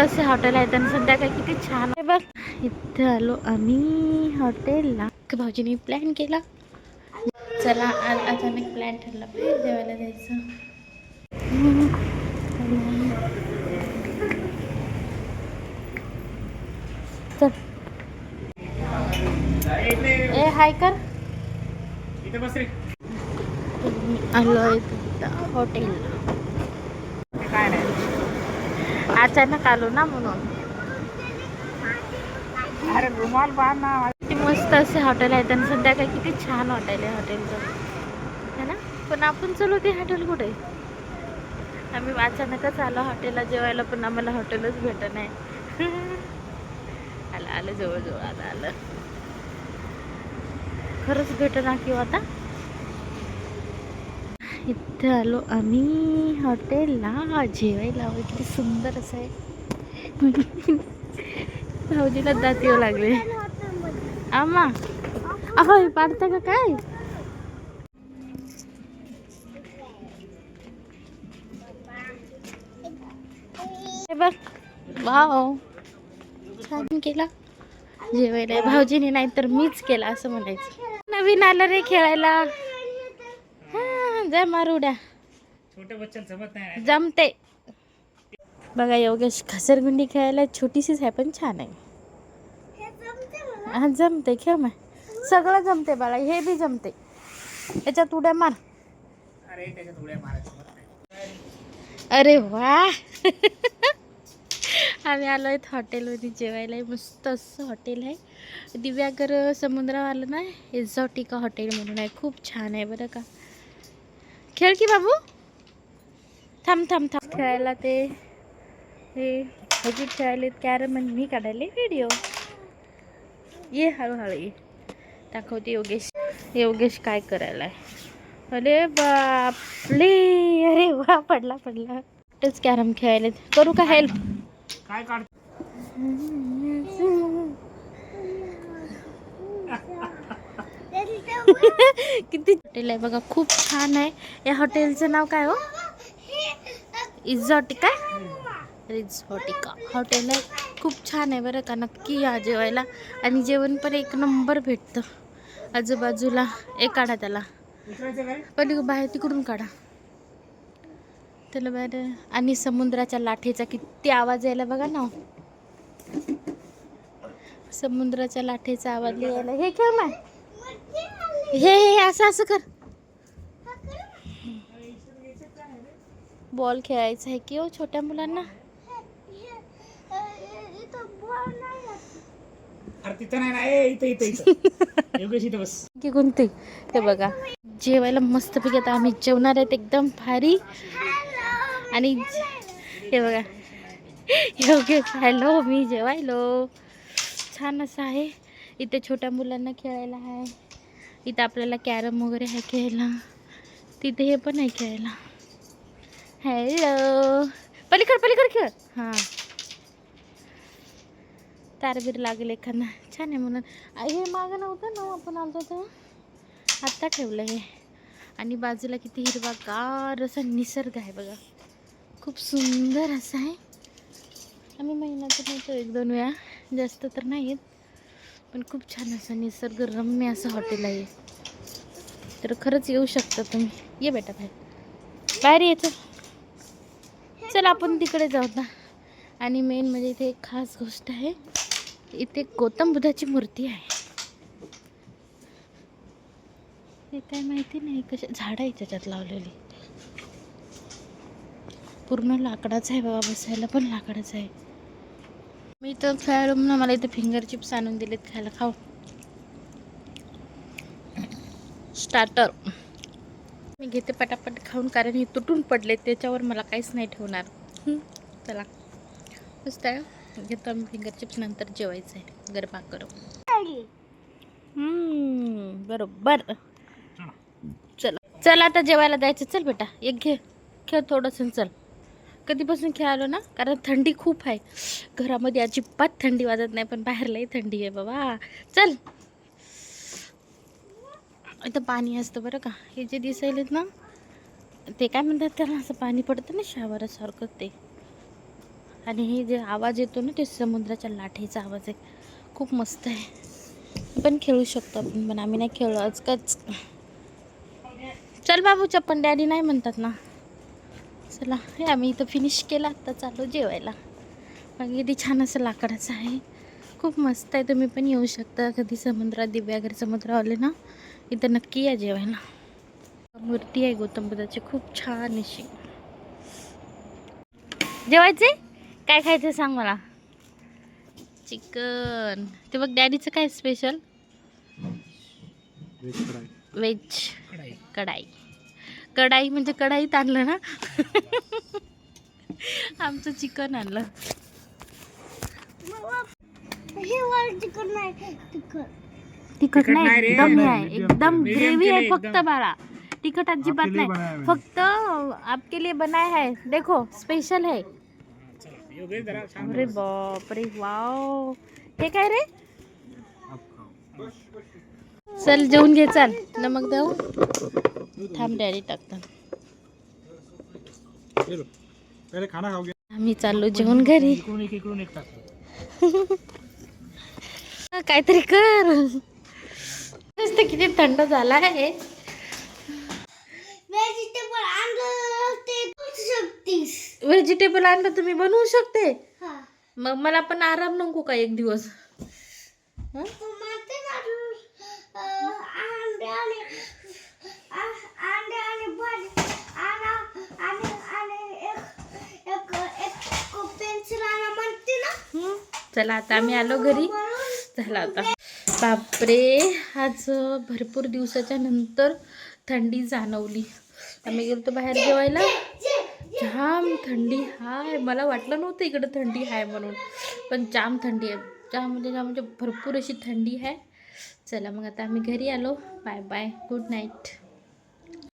असे हॉटेल आहेत आणि संध्याकाळी किती छान आहे बघ. इथं आलो आम्ही हॉटेलला भाऊजीने प्लॅन केला. चला आज अचानक प्लॅन ठरला जेवायला जायचं. चल. ए हाय कर. आलोय हॉटेलला काय नाही अचानक आलो ना म्हणून. अरे रुमाल बांध ना. किती मस्त असे हॉटेल आहेत आणि संध्याकाळी किती छान हॉटेल आहे हॉटेलचं है ना? पण आपण चलो ते हॉटेल कुठे? आम्ही अचानकच आलो हॉटेलला जेवायला पण आम्हाला हॉटेलच भेट नाही. आलं आलं जवळजवळ आता आलं. खरंच भेट ना किंवा आता? इथं आलो आम्ही. हॉटेलला जेवायला किती सुंदर असं आहे. भाऊजीला दात येऊ लागले. आम्हा. अहो हे पाडता का काय? हे बघ. वाव. छान केला. जेवायला. भाऊजीने नाही तर मीच केला असं म्हणायचं. नवीन आलं रे खेळायला. जय मारुड्या. छोटे बच्चन जमत नाही जमते. बघा योगेश घसरगुंडी खेळायला छोटीशीच आहे पण छान आहे. हा जमते खेळ मग. सगळं जमते बाळा हे बी जमते. याच्यात उड्या मार. अरे वा. आम्ही आलो आहेत हॉटेलमध्ये जेवायला मस्त असं हॉटेल आहे. दिव्यागर समुद्रावालं ना एक्झॉटिका हॉटेल म्हणून आहे. खूप छान आहे बरं का. खेळ की बाबू? थांब थांब थांब. खेळायला ते हे ह्याची खेळायला कॅरम आणि मी काढायला व्हिडिओ. ये हळूहळू ये. दाखवते योगेश. योगेश काय करायला आहे अरे बापले अरे वा पडला पडला. तेच कॅरम खेळायला करू का हेल्प काय काढ किती हॉटेल आहे बघा खूप छान आहे. या हॉटेलचं नाव काय हो? इझॉटिका रिझॉटिका हॉटेल आहे. खूप छान आहे बरं का नक्की या जेवायला. आणि जेवण पण एक नंबर भेटतं. आजूबाजूला एक काढा त्याला. पण बाहेर तिकडून काढा. त्याला बाहेर आणि समुद्राच्या लाठेचा किती आवाज यायला बघा ना समुद्राच्या लाठेचा आवाज यायला. हे खेळ माय हे हे असं असं कर. बॉल खेळायचा आहे की हो छोट्या मुलांना? की कोणते ते बघा. जेवायला मस्तपैकी आता आम्ही जेवणार आहेत. एकदम भारी. आणि हे बघा. योगेश हॅलो मी जेवायलो. छान असं आहे. इथे छोट्या मुलांना खेळायला आहे. इथं आपल्याला कॅरम वगैरे आहे खेळायला. तिथे हे पण आहे खेळायला. हॅलो पलीकड पलीकड खेळ. हां. तारबीर लागेल एखादा. छान आहे म्हणून. हे मागं नव्हतं ना आपण आलतो तर आत्ता ठेवलं हे. आणि बाजूला किती हिरवागार असा निसर्ग आहे बघा. खूप सुंदर असं आहे. आम्ही महिन्यातून येतो एक दोन वेळा. जास्त तर नाही आहेत पण खूप छान असं निसर्गरम्य असं हॉटेल आहे. तर खरंच येऊ शकता तुम्ही. ये बेटा बाहेर. बाहेर येतो चल. आपण तिकडे जाऊ ना. आणि मेन म्हणजे इथे एक खास गोष्ट आहे. इथे गौतम बुद्धाची मूर्ती आहे. हे काय माहिती नाही कशा झाडं आहे त्याच्यात लावलेली. पूर्ण लाकडाचं आहे बाबा बसायला पण लाकडाचं आहे. मी तर खेळायला म्हणून मला इथे फिंगर चिप्स आणून दिलेत खायला. खाऊ. स्टार्टर मी घेते पटापट खाऊन कारण हे तुटून पडले त्याच्यावर मला काहीच नाही ठेवणार. हं, चला. मस्त आहे. घेतो आम्ही फिंगर चिप्स नंतर जेवायचं आहे गरबा करू. बरोबर. चल. चल. आता जेवायला जायचं. चल बेटा एक घे. खेळ थोडंसं चल. कधीपासून खेळालो ना? कारण थंडी खूप आहे. घरामध्ये अजिबात थंडी वाजत नाही पण बाहेरलाही थंडी आहे बाबा. चल. इथं पाणी असतं बरं का. हे जे दिसायलेत ना ते काय म्हणतात त्याला? असं पाणी पडतं ना शावरासारखं ते. आणि हे जे आवाज येतो ना ते समुद्राच्या लाटेचा आवाज आहे. खूप मस्त आहे. पण खेळू शकतो आपण पण आम्ही नाही खेळलो. आजकाच चल बाबू चप्पन डॅडी नाही म्हणतात ना. चला हे आम्ही इथं फिनिश केलं आता चालू जेवायला. मग किती छान असं लाकडाचं आहे. खूप मस्त आहे तुम्ही पण येऊ शकता. कधी समुद्रात दिव्यागर समुद्र आले ना इथं नक्की या जेवायला. मूर्ती आहे गौतम बुद्धाची खूप छान अशी. जेवायचे? काय खायचं सांग मला? चिकन. ते बघ डॅडीचं काय स्पेशल व्हेज कढाई. कढाई कढाई म्हणजे कढाईत आणलं ना? आमचं चिकन आणलं. तिखट. नाही. एकदम हे नाही, आहे एकदम. ग्रेव्ही आहे फक्त. बाळा. तिखट अजिबात नाही. फक्त आपके लिए बनाया है. देखो स्पेशल है. अरे बाप रे वाव हे काय रे? चल जेवून घे चल. नमक देऊ. थांब डॅडी टाकतात. चलो पहले खाना खाओगे? आम्ही चाललो जेवून घरी. काहीतरी कर. नुसतं किती थंड झाला आहे व्हेजिटेबल आणलं तुम्ही बनवू शकते? हा. मग मला पण आराम नको का एक दिवस हं? तू म्हणते ना अं, अंडे आणि आ- अंडे आणि भाजी आणा आणि आणि एक एक एक पेन्सिल आणा म्हणते ना हं? चला आता आम्ही आलो घरी. झाला होता बापरे आज भरपूर दिवसाच्या नंतर थंडी जाणवली. आम्ही गेलो होतो बाहेर जेवायला. जाम थंडी हाय. मला वाटलं नव्हतं इकडं थंडी आहे म्हणून. पण जाम थंडी आहे. जाम म्हणजे जाम म्हणजे भरपूर अशी थंडी आहे चला मग आता आम्ही घरी आलो. Bye bye. Good night.